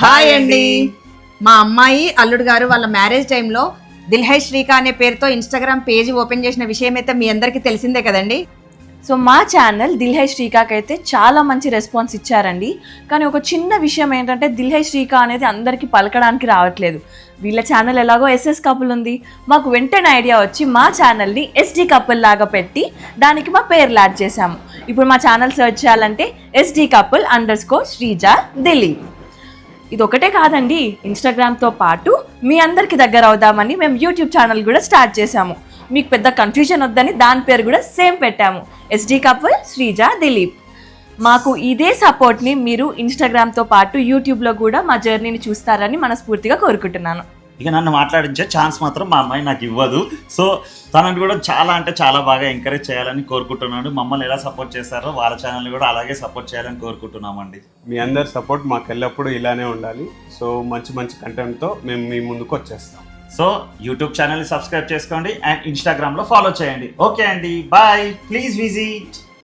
Hi అండి మా అమ్మాయి అల్లుడు గారు వాళ్ళ మ్యారేజ్ టైంలో దిల్హై శ్రీక అనే పేరుతో ఇన్స్టాగ్రామ్ పేజ్ ఓపెన్ చేసిన విషయం అయితే మీ అందరికీ తెలిసిందే కదండి? సో మా ఛానల్ దిల్హై శ్రీకాకి అయితే చాలా మంచి రెస్పాన్స్ ఇచ్చారండి. కానీ ఒక చిన్న విషయం ఏంటంటే దిల్హై శ్రీక అనేది అందరికీ పలకడానికి రావట్లేదు. వీళ్ళ ఛానల్ ఎలాగో ఎస్ఎస్ కపుల్ ఉంది. మాకు వెంటనే ఐడియా వచ్చి మా ఛానల్ని ఎస్డి కపుల్ లాగా పెట్టి దానికి మా పేర్లు యాడ్ చేశాము. ఇప్పుడు మా ఛానల్ సెర్చ్ చేయాలంటే SD couple under score Sreeja Dileep. ఇది ఒకటే కాదండి ఇన్స్టాగ్రామ్తో పాటు మీ అందరికి దగ్గర అవుదామని మేము యూట్యూబ్ ఛానల్ కూడా స్టార్ట్ చేశాము. మీకు పెద్ద కన్ఫ్యూజన్ వద్దని దాని పేరు కూడా సేమ్ పెట్టాము. ఎస్డి కపుల్ శ్రీజ దిలీప్ మాకు ఇదే సపోర్ట్ని మీరు ఇన్స్టాగ్రామ్తో పాటు యూట్యూబ్లో కూడా మా జర్నీని చూస్తారని మనస్ఫూర్తిగా కోరుకుంటున్నాను. ఇక నన్ను మాట్లాడించే ఛాన్స్ మాత్రం మా అమ్మాయి నాకు ఇవ్వదు. సో తనని కూడా చాలా అంటే చాలా బాగా ఎంకరేజ్ చేయాలని కోరుకుంటున్నాను. మమ్మల్ని ఎలా సపోర్ట్ చేస్తారో వాళ్ళ ఛానల్ని కూడా అలాగే సపోర్ట్ చేయాలని కోరుకుంటున్నామండి. మీ అందరి సపోర్ట్ మాకు ఎల్లప్పుడూ ఇలానే ఉండాలి. సో మంచి మంచి కంటెంట్తో మేము మీ ముందుకు వచ్చేస్తాం. సో యూట్యూబ్ ఛానల్ని సబ్స్క్రైబ్ చేసుకోండి. అండ్ ఇన్స్టాగ్రామ్లో ఫాలో చేయండి. ఓకే అండి. Bye please visit